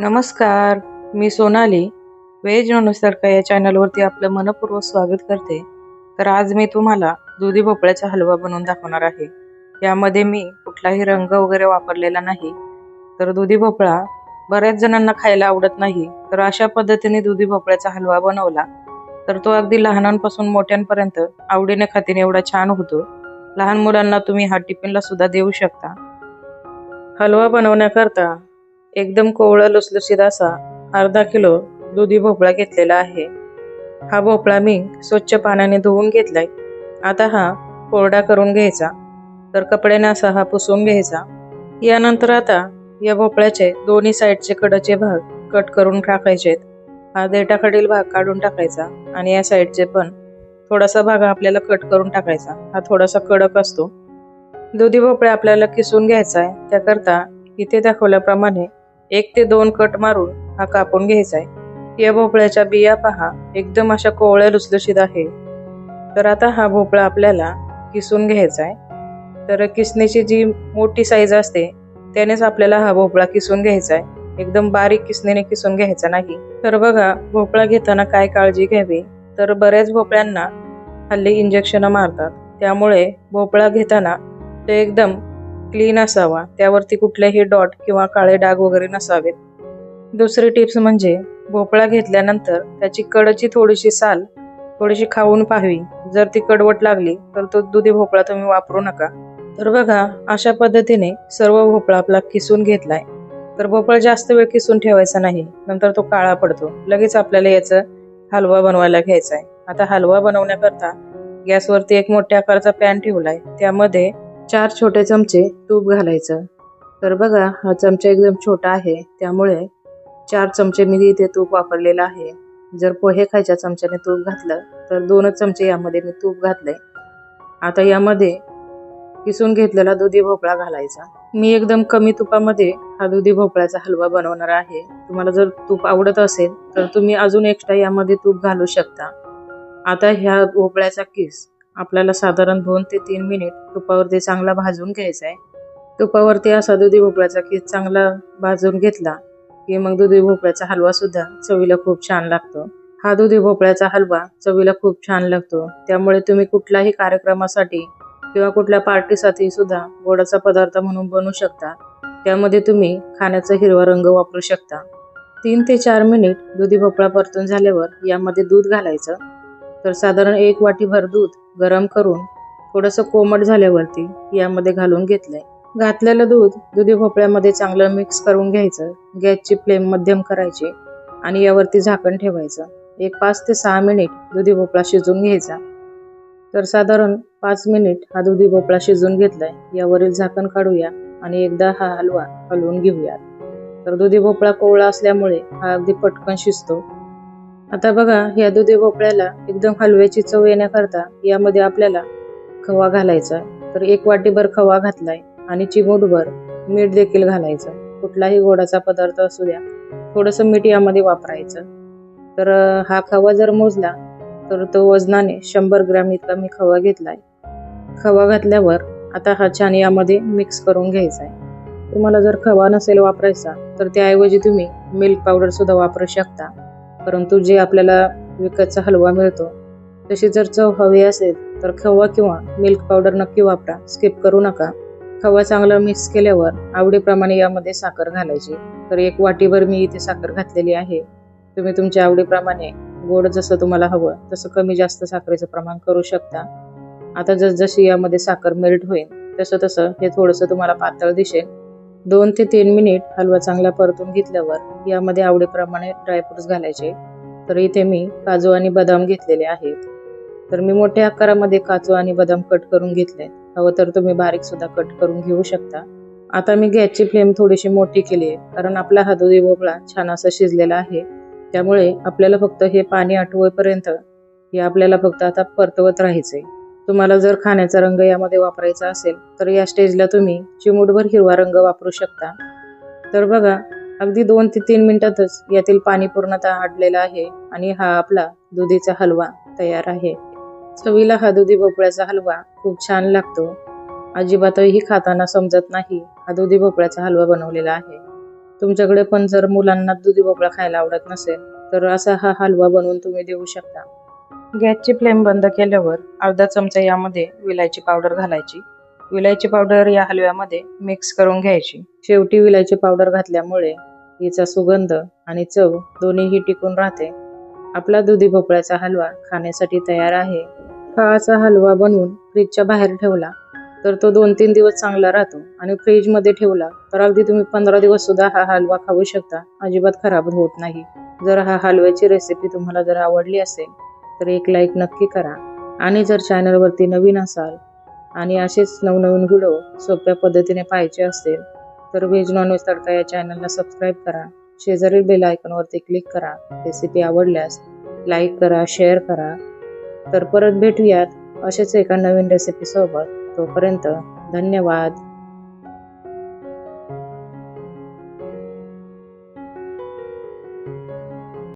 नमस्कार मी सोनाली. वेज का या चॅनलवरती आपलं मनपूर्वक स्वागत करते. तर आज मी तुम्हाला दुधी भोपळ्याचा हलवा बनवून दाखवणार आहे. यामध्ये मी कुठलाही रंग वगैरे वापरलेला नाही. तर दुधी भोपळा बऱ्याच जणांना खायला आवडत नाही. तर अशा पद्धतीने दुधी भोपळ्याचा हलवा बनवला. तर तो अगदी लहानांपासून मोठ्यांपर्यंत आवडीने खातीने एवढा छान होतो. लहान मुलांना तुम्ही हा टिफिनला सुद्धा देऊ शकता. हलवा बनवण्याकरता एकदम कोवळा लुसलुसीत असा अर्धा किलो दुधी भोपळा घेतलेला आहे. हा भोपळा मी स्वच्छ पाण्याने धुवून घेतलाय. आता हा कोरडा करून घ्यायचा. तर कपड्याने असा हा पुसून घ्यायचा. यानंतर आता या भोपळ्याचे दोन्ही साईडचे कडचे भाग कट करून टाकायचे हा देठाकडील भाग काढून टाकायचा आणि या साईडचे पण थोडासा भाग आपल्याला कट करून टाकायचा. हा थोडासा कडक असतो. दुधी भोपळा आपल्याला किसून घ्यायचा आहे. त्याकरता इथे दाखवल्याप्रमाणे एक ते दोन कट मारून हा कापून घ्यायचा आहे या भोपळ्याच्या बिया पहा एकदम अशा कोवळ्या लुसलुशीत आहे. तर आता हा भोपळा आपल्याला किसून घ्यायचा आहे तर किसण्याची जी मोठी साईज असते त्यानेच आपल्याला हा भोपळा किसून घ्यायचा आहे एकदम बारीक किसणीने किसून घ्यायचा नाही. तर बघा भोपळा घेताना काय काळजी घ्यावी? तर बऱ्याच भोपळ्यांना हल्ली इंजेक्शन मारतात. त्यामुळे भोपळा घेताना ते एकदम क्लीन असावा. त्यावरती कुठलेही डॉट किंवा काळे डाग वगैरे नसावेत. दुसरी टिप्स म्हणजे भोपळा घेतल्यानंतर त्याची कडची थोडीशी साल थोडीशी खाऊन पाहावी. जर ती कडवट लागली तर तो दुधी भोपळा तुम्ही वापरू नका. तर बघा अशा पद्धतीने सर्व भोपळा आपला किसून घेतलाय. तर भोपळा जास्त वेळ किसून ठेवायचा नाही. नंतर तो काळा पडतो. लगेच आपल्याला याचं हलवा बनवायला घ्यायचा आहे आता हलवा बनवण्याकरता गॅसवरती एक मोठ्या आकाराचा पॅन ठेवलाय. त्यामध्ये चार छोटे चमचे तूप घालायचं. तर बघा हा चमचा एकदम छोटा आहे. त्यामुळे चार चमचे मी इथे तूप वापरलेलं आहे. जर पोहे खायच्या चमच्याने तूप घातलं तर दोनच चमचे यामध्ये मी तूप घातलंय. आता यामध्ये किसून घेतलेला दुधी भोपळा घालायचा. मी एकदम कमी तुपामध्ये हा दुधी भोपळ्याचा हलवा बनवणार आहे. तुम्हाला जर तूप आवडत असेल तर तुम्ही अजून एक्स्ट्रा यामध्ये तूप घालू शकता. आता ह्या भोपळ्याचा किस आपल्याला साधारण दोन ते तीन मिनिट तुपावरती चांगला भाजून घ्यायचा आहे तुपावरती असा दुधी भोपळ्याचा किस चांगला भाजून घेतला की मग दुधी भोपळ्याचा हलवा सुद्धा चवीला खूप छान लागतो. हा दुधी भोपळ्याचा हलवा चवीला खूप छान लागतो. त्यामुळे तुम्ही कुठल्याही कार्यक्रमासाठी किंवा कुठल्या पार्टीसाठी सुद्धा गोडाचा पदार्थ म्हणून बनवू शकता. त्यामध्ये तुम्ही खाण्याचा हिरवा रंग वापरू शकता. तीन ते चार मिनिट दुधी भोपळा परतून झाल्यावर यामध्ये दूध घालायचं. तर साधारण एक वाटीभर दूध गरम करून थोडंसं कोमट झाल्यावरती यामध्ये घालून घेतलंय. घातलेलं दूध दुधी भोपळ्यामध्ये चांगलं मिक्स करून घ्यायचं. गॅसची फ्लेम मध्यम करायची आणि यावरती झाकण ठेवायचं. एक पाच ते सहा मिनिट दुधी भोपळा शिजून घ्यायचा. तर साधारण पाच मिनिट हा दुधी भोपळा शिजून घेतलाय. यावरील झाकण काढूया आणि एकदा हा हलवा हलवून घेऊया तर दुधी भोपळा कोवळा असल्यामुळे हा अगदी पटकन शिजतो. आता बघा या दुधी भोपळ्याला एकदम हलव्याची चव येण्याकरता यामध्ये आपल्याला खवा घालायचा तर एक वाटीभर खवा घातलाय आणि चिमूटभर मीठ देखील घालायचं. कुठलाही गोडाचा पदार्थ असू द्या थोडंसं मीठ यामध्ये वापरायचं. तर हा खवा जर मोजला तर तो वजनाने शंभर ग्रॅम इतका मी खवा घेतलाय. खवा घातल्यावर आता हा छान यामध्ये मिक्स करून घ्यायचा आहे तुम्हाला जर खवा नसेल वापरायचा तर त्याऐवजी तुम्ही मिल्क पावडर सुद्धा वापरू शकता. परंतु जे आपल्याला विकतचा हलवा मिळतो तशी जर चव हवी असेल तर खवा किंवा मिल्क पावडर नक्की वापरा. स्किप करू नका. खवा चांगला मिक्स केल्यावर आवडीप्रमाणे यामध्ये साखर घालायची. तर एक वाटीभर मी इथे साखर घातलेली आहे. तुम्ही तुमच्या आवडीप्रमाणे गोड जसं तुम्हाला हवं तसं कमी जास्त साखरेचं प्रमाण करू शकता. आता जसजशी यामध्ये साखर मेल्ट होईल तसं तसं हे थोडंसं तुम्हाला पातळ दिसेल. दोन ते तीन मिनिट हलवा चांगला परतून घेतल्यावर यामध्ये आवडीप्रमाणे ड्रायफ्रुट्स घालायचे. तर इथे मी काजू आणि बदाम घेतलेले आहेत. तर मी मोठ्या आकारामध्ये काजू आणि बदाम कट करून घेतले. हवं तर तुम्ही बारीक सुद्धा कट करून घेऊ शकता. आता मी गॅसची फ्लेम थोडीशी मोठी केली आहे कारण आपला हा दुधी भोपळा छान असा शिजलेला आहे. त्यामुळे आपल्याला फक्त हे पाणी आठवेपर्यंत हे आपल्याला फक्त आता परतवत राहायचंय. तुम्हाला जर खाण्याचा रंग यामध्ये वापरायचा असेल तर या स्टेजला तुम्ही चिमूटभर हिरवा रंग वापरू शकता. तर बघा अगदी दोन ते तीन मिनिटातच यातील पाणी पूर्णतः आटलेलं आहे आणि हा आपला दुधीचा हलवा तयार आहे. चवीला हा दुधी भोपळ्याचा हलवा खूप छान लागतो. अजिबातही खाताना समजत नाही हा दुधी भोपळ्याचा हलवा बनवलेला आहे. तुमच्याकडे पण जर मुलांना दुधी भोपळा खायला आवडत नसेल तर असा हा हलवा बनवून तुम्ही देऊ शकता. गॅसची फ्लेम बंद केल्यावर अर्धा चमचा यामध्ये विलायची पावडर घालायची. विलायची पावडर या हलव्यामध्ये मिक्स करून घ्यायची. शेवटी विलायची पावडर घातल्यामुळे हिचा सुगंध आणि चव दोन्हीही टिकून राहते. आपला दुधी भोपळ्याचा हलवा खाण्यासाठी तयार आहे. हा असा हलवा बनवून फ्रीजच्या बाहेर ठेवला तर तो दोन तीन दिवस चांगला राहतो आणि फ्रीजमध्ये ठेवला तर अगदी तुम्ही पंधरा दिवस सुद्धा हा हलवा खाऊ शकता. अजिबात खराब होत नाही. जर हा हलव्याची रेसिपी तुम्हाला जर आवडली असेल तर एक लाईक नक्की करा. आणि जर चॅनलवरती नवीन असाल आणि असेच नवनवीन व्हिडिओ सोप्या पद्धतीने पाहायचे असतील तर व्हेज नॉनव्हेज तडका या चॅनलला सबस्क्राईब करा. शेजारील बेल आयकॉनवरती क्लिक करा. रेसिपी आवडल्यास लाईक करा शेअर करा. तर परत भेटूयात असेच एका नवीन रेसिपीसोबत तोपर्यंत धन्यवाद.